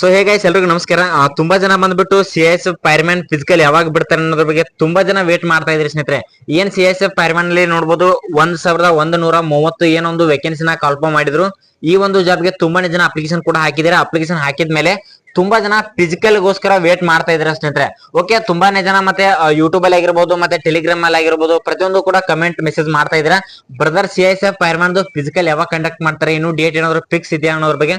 So ಹೇಗೆ ಎಲ್ರಿಗೂ ನಮಸ್ಕಾರ. ತುಂಬಾ ಜನ ಬಂದ್ಬಿಟ್ಟು C S F fireman physical ಯಾವಾಗ ಬಿಡ್ತಾರೆ ಅನ್ನೋದ್ರ ಬಗ್ಗೆ ತುಂಬಾ ಜನ ವೇಟ್ ಮಾಡ್ತಾ ಇದ್ರಿ ಸ್ನೇಹಿತರೆ. ಏನ್ ಸಿ ಎಸ್ ಎಫ್ ಫೈರ್ಮ್ಯಾನ್ ಅಲ್ಲಿ ನೋಡಬಹುದು ಒಂದ್ ಸಾವಿರದ ಒಂದ್ ನೂರ ಮೂವತ್ತು ಏನೊಂದು ವೇಕೆನ್ಸಿನ ಕಾಲ್ಫಾರ್ಮ್ ಮಾಡಿದ್ರು. ಈ ಒಂದು ಜಾಬ್ಗೆ ತುಂಬಾನೇ ಜನ ಅಪ್ಲಿಕೇಶನ್ ಕೂಡ ಹಾಕಿದ್ದಾರೆ. ಅಪ್ಲಿಕೇಶನ್ ಹಾಕಿದ್ಮೇಲೆ ತುಂಬಾ ಜನ ಫಿಸಿಕಲ್ ಗೋಸ್ಕರ ವೇಟ್ ಮಾಡ್ತಾ ಇದಾರೆ ಸ್ನೇಹಿತರೆ. ಓಕೆ ತುಂಬಾನೇ ಜನ ಮತ್ತೆ ಯೂಟ್ಯೂಬ್ ಅಲ್ಲಿ ಆಗಿರ್ಬೋದು, ಮತ್ತೆ ಟೆಲಿಗ್ರಾಮ್ ಅಲ್ಲಿ ಆಗಿರ್ಬೋದು, ಪ್ರತಿಯೊಂದು ಕೂಡ ಕಮೆಂಟ್ ಮೆಸೇಜ್ ಮಾಡ್ತಾ ಇದ್ದೀರಾ. Brother C S F physical ಯಾವಾಗ ಕಂಡಕ್ಟ್ ಮಾಡ್ತಾರೆ, ಇನ್ನು ಡೇಟ್ ಏನಾದ್ರು ಫಿಕ್ಸ್ ಇದೆಯಾ ಅನ್ನೋದ್ರ ಬಗ್ಗೆ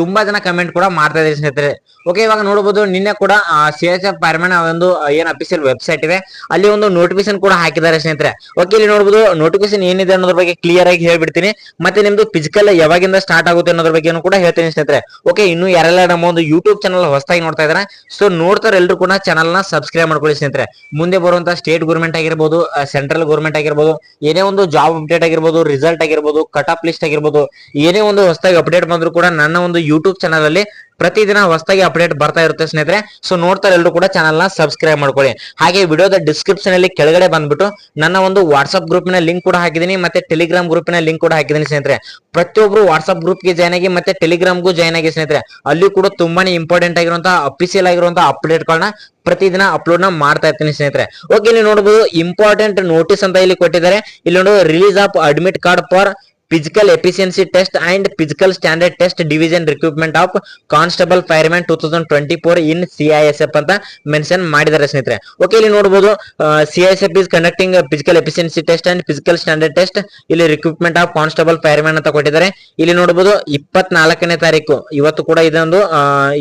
ತುಂಬಾ ಜನ ಕಮೆಂಟ್ ಕೂಡ ಮಾಡ್ತಾ ಇದ್ದಾರೆ ಸ್ನೇಹಿತರೆ. ಓಕೆ ಇವಾಗ ನೋಡಬಹುದು ನಿನ್ನೆ ಕೂಡ ಸಿ ಎಸ್ ಎಫ್ ಫೈರ್ಮ್ಯಾನ್ ಒಂದು ಏನ್ ಅಫಿಷಿಯಲ್ ವೆಬ್ಸೈಟ್ ಇದೆ. ಅಲ್ಲಿ ಒಂದು ನೋಟಿಫಿಕೇಶನ್ ಕೂಡ ಹಾಕಿದ್ದಾರೆ ಸ್ನೇಹಿತರೆ. ಓಕೆ ಇಲ್ಲಿ ನೋಡಬಹುದು ನೋಟಿಫಿಕೇಶನ್ ಏನಿದೆ ಅನ್ನೋದ್ರ ಬಗ್ಗೆ ಕ್ಲಿಯರ್ ಆಗಿ ಹೇಳ್ಬಿಡ್ತೀನಿ. ಮತ್ತೆ ನಿಮ್ದು ಫಿಸಿಕಲ್ ಯಾವಾಗಿಂದ ಸ್ಟಾರ್ಟ್ ಆಗುತ್ತೆ ಅನ್ನೋದ್ರ ಬಗ್ಗೆ ಕೂಡ ಹೇಳ್ತೀನಿ ಸ್ನೇಹಿತರೆ. ಓಕೆ ಇನ್ನು ಯಾರೆಲ್ಲ ನಮ್ಮ ಒಂದು ಯೂಟ್ಯೂಬ್ ಚಾನಲ್ ಹೊಸದಾಗಿ ನೋಡ್ತಾ ಇದಾರೆ ಸೊ ನೋಡ್ತಾರೆ ಎಲ್ಲರೂ ಕೂಡ ಚಾನಲ್ನ ಸಬ್ಸ್ಕ್ರೈಬ್ ಮಾಡ್ಕೊಳ್ಳಿ ಸ್ನೇಹಿತರೆ. ಮುಂದೆ ಬರುವಂತ ಸ್ಟೇಟ್ ಗೌರ್ಮೆಂಟ್ ಆಗಿರ್ಬೋದು ಸೆಂಟ್ರಲ್ ಗೌರ್ಮೆಂಟ್ ಆಗಿರ್ಬೋದು, ಏನೇ ಒಂದು ಜಾಬ್ ಅಪ್ಡೇಟ್ ಆಗಿರ್ಬೋದು ರಿಸಲ್ಟ್ ಆಗಿರ್ಬೋದು ಕಟ್ ಆಫ್ ಲಿಸ್ಟ್ ಆಗಿರ್ಬೋದು, ಏನೇ ಒಂದು ಹೊಸದಾಗಿ ಅಪ್ಡೇಟ್ ಬಂದ್ರು ಕೂಡ ನನ್ನ ಒಂದು ಯೂಟ್ಯೂಬ್ ಚಾನಲ್ ಅಲ್ಲಿ ಪ್ರತಿದಿನ ಹೊಸದಾಗಿ ಅಪ್ಡೇಟ್ ಬರ್ತಾ ಇರುತ್ತೆ ಸ್ನೇಹಿತರೆ. ಸೊ ನೋಡ್ತಾರೆ ಎಲ್ಲರೂ ಕೂಡ ಚಾನಲ್ನ ಸಬ್ಸ್ಕ್ರೈಬ್ ಮಾಡ್ಕೊಳ್ಳಿ. ಹಾಗೆ ವಿಡಿಯೋದ ಡಿಸ್ಕ್ರಿಪ್ಷನ್ ಅಲ್ಲಿ ಕೆಳಗಡೆ ಬಂದ್ಬಿಟ್ಟು ನನ್ನ ಒಂದು ವಾಟ್ಸ್ಆಪ್ ಗ್ರೂಪಿನ ಲಿಂಕ್ ಕೂಡ ಹಾಕಿದ್ದೀನಿ ಮತ್ತೆ ಟೆಲಿಗ್ರಾಮ್ ಗ್ರೂಪಿನ ಲಿಂಕ್ ಕೂಡ ಹಾಕಿದ್ದೀನಿ ಸ್ನೇಹಿತರೆ. ಪ್ರತಿಯೊಬ್ರು ವಾಟ್ಸ್ಆಪ್ ಗ್ರೂಪ್ಗೆ ಜಾಯ್ನ್ ಆಗಿ ಮತ್ತೆ ಟೆಲಿಗ್ರಾಮ್ಗೂ ಜಾಯ್ನ್ ಆಗಿ ಸ್ನೇಹಿತರೆ. ಅಲ್ಲಿ ಕೂಡ ತುಂಬಾನೇ ಇಂಪಾರ್ಟೆಂಟ್ ಆಗಿರುವಂತಹ ಅಫಿಷಿಯಲ್ ಆಗಿರುವಂತಹ ಅಪ್ಡೇಟ್ಗಳನ್ನ ಪ್ರತಿದಿನ ಅಪ್ಲೋಡ್ನ ಮಾಡ್ತಾ ಇರ್ತೀನಿ ಸ್ನೇಹಿತರೆ. ಓಕೆ ಇಲ್ಲಿ ನೋಡಬಹುದು ಇಂಪಾರ್ಟೆಂಟ್ ನೋಟಿಸ್ ಅಂತ ಇಲ್ಲಿ ಕೊಟ್ಟಿದ್ದಾರೆ. ಇಲ್ಲಿ ನೋಡು release of admit card for physical efficiency test and physical standard test division recruitment of constable fireman two thousand twenty four in CISF ಅಂತ ಮೆನ್ಷನ್ ಮಾಡಿದ್ದಾರೆ ಸ್ನೇಹಿತರೆ. ಓಕೆ ಇಲ್ಲಿ ನೋಡಬಹುದು CISF is conducting physical efficiency test and physical standard test ಇಲ್ಲಿ recruitment of constable fireman ಅಂತ ಕೊಟ್ಟಿದ್ದಾರೆ. ಇಲ್ಲಿ ನೋಡಬಹುದು ಇಪ್ಪತ್ನಾಲ್ಕನೇ ತಾರೀಕು. ಇವತ್ತು ಕೂಡ ಇದೊಂದು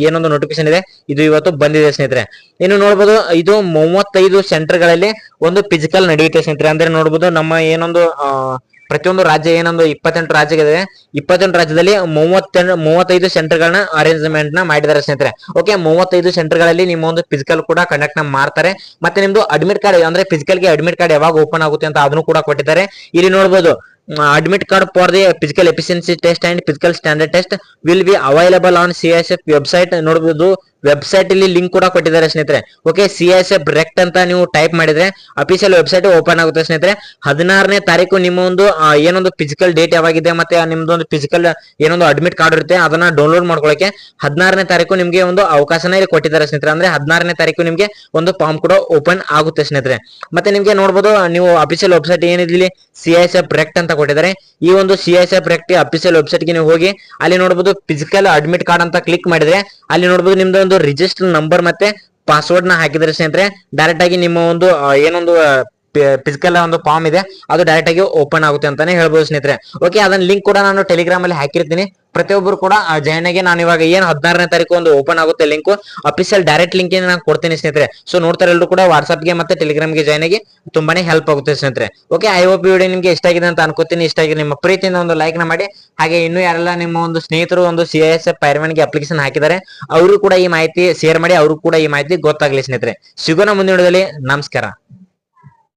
ಏನೊಂದು ನೋಟಿಫಿಕೇಶನ್ ಇದೆ. ಇದು ಇವತ್ತು ಬಂದಿದೆ ಸ್ನೇಹಿತರೆ. ಇನ್ನು ನೋಡಬಹುದು ಇದು ಮೂವತ್ತೈದು ಸೆಂಟರ್ಗಳಲ್ಲಿ ಒಂದು ಫಿಸಿಕಲ್ ನಡೆಯುತ್ತೆ ಸ್ನೇಹಿತರೆ. ಅಂದ್ರೆ ನೋಡಬಹುದು ನಮ್ಮ ಏನೊಂದು ಪ್ರತಿಯೊಂದು ರಾಜ್ಯ ಏನೊಂದು ಇಪ್ಪತ್ತೆಂಟು ರಾಜ್ಯಗಳಿದೆ ಇಪ್ಪತ್ತೆಂಟು ರಾಜ್ಯದಲ್ಲಿ ಮೂವತ್ತೆಂಟು, ಮೂವತ್ತೈದು ಸೆಂಟರ್ಗಳನ್ನ ಅರೇಂಜ್ಮೆಂಟ್ನ ಮಾಡಿದ್ದಾರೆ ಸ್ನೇಹಿತರೆ. ಓಕೆ ಮೂವತ್ತೈದು ಸೆಂಟರ್ಗಳಲ್ಲಿ ನಿಮ್ಮ ಒಂದು ಫಿಸಿಕಲ್ ಕೂಡ ಕಂಡಕ್ಟ್ನ ಮಾಡ್ತಾರೆ. ಮತ್ತೆ ನಿಮ್ದು ಅಡ್ಮಿಟ್ ಕಾರ್ಡ್ ಅಂದ್ರೆ ಫಿಸಿಕಲ್ಗೆ ಅಡ್ಮಿಟ್ ಕಾರ್ಡ್ ಯಾವಾಗ ಓಪನ್ ಆಗುತ್ತೆ ಅಂತ ಅದನ್ನು ಕೂಡ ಕೊಟ್ಟಿದ್ದಾರೆ. ಇಲ್ಲಿ ನೋಡಬಹುದು admit card for the physical efficiency test and physical standard test will be available on C S F website ನೋಡಬಹುದು ವೆಬ್ಸೈಟ್ ಇಲ್ಲಿ ಲಿಂಕ್ ಕೂಡ ಕೊಟ್ಟಿದ್ದಾರೆ ಸ್ನೇಹಿತರೆ. ಓಕೆ ಸಿ ಎಸ್ ಎಫ್ ರೆಕ್ಟ್ ಅಂತ ನೀವು ಟೈಪ್ ಮಾಡಿದ್ರೆ ಅಫಿಷಿಯಲ್ ವೆಬ್ಸೈಟ್ ಓಪನ್ ಆಗುತ್ತೆ ಸ್ನೇಹಿತರೆ. ಹದಿನಾರನೇ ತಾರೀಕು ನಿಮ್ಮ ಒಂದು ಏನೊಂದು ಫಿಸಿಕಲ್ ಡೇಟ್ ಯಾವಾಗಿದೆ ಮತ್ತೆ ನಿಮ್ದೊಂದು ಫಿಸಿಕಲ್ ಏನೊಂದು ಅಡ್ಮಿಟ್ ಕಾರ್ಡ್ ಇರುತ್ತೆ, ಅದನ್ನ ಡೌನ್ಲೋಡ್ ಮಾಡ್ಕೊಳಕ್ಕೆ ಹದಿನಾರನೇ ತಾರೀಕು ನಿಮಗೆ ಒಂದು ಅವಕಾಶನ ಇಲ್ಲಿ ಕೊಟ್ಟಿದ್ದಾರೆ ಸ್ನೇಹಿತರೆ. ಅಂದ್ರೆ ಹದಿನಾರನೇ ತಾರೀಕು ನಿಮಗೆ ಒಂದು ಫಾರ್ಮ್ ಕೂಡ ಓಪನ್ ಆಗುತ್ತೆ ಸ್ನೇಹಿತರೆ. ಮತ್ತೆ ನಿಮಗೆ ನೋಡಬಹುದು ನೀವು ಅಫಿಷಿಯಲ್ ವೆಬ್ಸೈಟ್ ಏನಿದೆ ಇಲ್ಲಿ ಸಿ ಎಸ್ ಎಫ್ ರೆಕ್ಟ್ ಅಂತ ಕೊಟ್ಟಿದ್ದಾರೆ. ಈ ಒಂದು ಸಿ ಎಸ್ ಎಫ್ ರೆಕ್ಟ್ ಅಫಿಷಿಯಲ್ ವೆಬ್ಸೈಟ್ಗೆ ನೀವು ಹೋಗಿ, ಅಲ್ಲಿ ನೋಡಬಹುದು ಫಿಸಿಕಲ್ ಅಡ್ಮಿಟ್ ಕಾರ್ಡ್ ಅಂತ ಕ್ಲಿಕ್ ಮಾಡಿದ್ರೆ, ಅಲ್ಲಿ ನೋಡಬಹುದು ನಿಮ್ದು ಒಂದು ರಿಜಿಸ್ಟರ್ ನಂಬರ್ ಮತ್ತೆ ಪಾಸ್ವರ್ಡ್ನ ಹಾಕಿದ್ರೆ ಸ್ನೇಹಿತರೆ. ಡೈರೆಕ್ಟ್ ಆಗಿ ನಿಮ್ಮ ಒಂದು ಏನೊಂದು ಫಿಸಿಕಲ್ ಒಂದು ಫಾರ್ಮ್ ಇದೆ. ಅದು ಡೈರೆಕ್ಟ್ ಆಗಿ ಓಪನ್ ಆಗುತ್ತೆ ಅಂತಾನೆ ಹೇಳ್ಬೋದು ಸ್ನೇಹಿತರೆ. ಓಕೆ ಅದನ್ನ ಲಿಂಕ್ ಕೂಡ ನಾನು ಟೆಲಿಗ್ರಾಮ್ ಅಲ್ಲಿ ಹಾಕಿರ್ತೀನಿ. ಪ್ರತಿಯೊಬ್ಬರು ಕೂಡ ಜೈನ್ ಆಗಿ ನಾನು ಇವಾಗ ಏನ್ ಹದಿನಾರನೇ ತಾರೀಕು ಒಂದು ಓಪನ್ ಆಗುತ್ತೆ ಲಿಂಕ್ ಅಫಿಷಿಯಲ್ ಡೈರೆಕ್ಟ್ ಲಿಂಕ್ ನಾನು ಕೊಡ್ತೀನಿ ಸ್ನೇಹಿತರೆ. ಸೊ ನೋಡ್ತಾರೆ ಎಲ್ಲರೂ ಕೂಡ ವಾಟ್ಸ್ಆಪ್ಗೆ ಮತ್ತೆ ಟೆಲಿಗ್ರಾಮ್ಗೆ ಜಾಯ್ನ್ ಆಗಿ ತುಂಬಾನೇ ಹೆಲ್ಪ್ ಆಗುತ್ತೆ ಸ್ನೇಹಿತರೆ. ಓಕೆ ಐ ಹೋಪ್ ವಿಡಿಯೋ ನಿಮ್ಗೆ ಇಷ್ಟ ಆಗಿದೆ ಅಂತ ಅನ್ಕೋತೀನಿ. ಇಷ್ಟ ಆಗಿದೆ ನಿಮ್ಮ ಪ್ರೀತಿಯಿಂದ ಒಂದು ಲೈಕ್ನ ಮಾಡಿ. ಹಾಗೆ ಇನ್ನೂ ಯಾರೆಲ್ಲ ನಿಮ್ಮ ಒಂದು ಸ್ನೇಹಿತರು ಒಂದು ಸಿ ಎಸ್ ಎಫ್ಗೆ ಅಪ್ಲಿಕೇಶನ್ ಹಾಕಿದ್ದಾರೆ, ಅವರು ಕೂಡ ಈ ಮಾಹಿತಿ ಶೇರ್ ಮಾಡಿ, ಅವರು ಕೂಡ ಈ ಮಾಹಿತಿ ಗೊತ್ತಾಗ್ಲಿ ಸ್ನೇಹಿತರೆ. ಸಿಗೋಣ ಮುಂದಿನ ನಮಸ್ಕಾರ.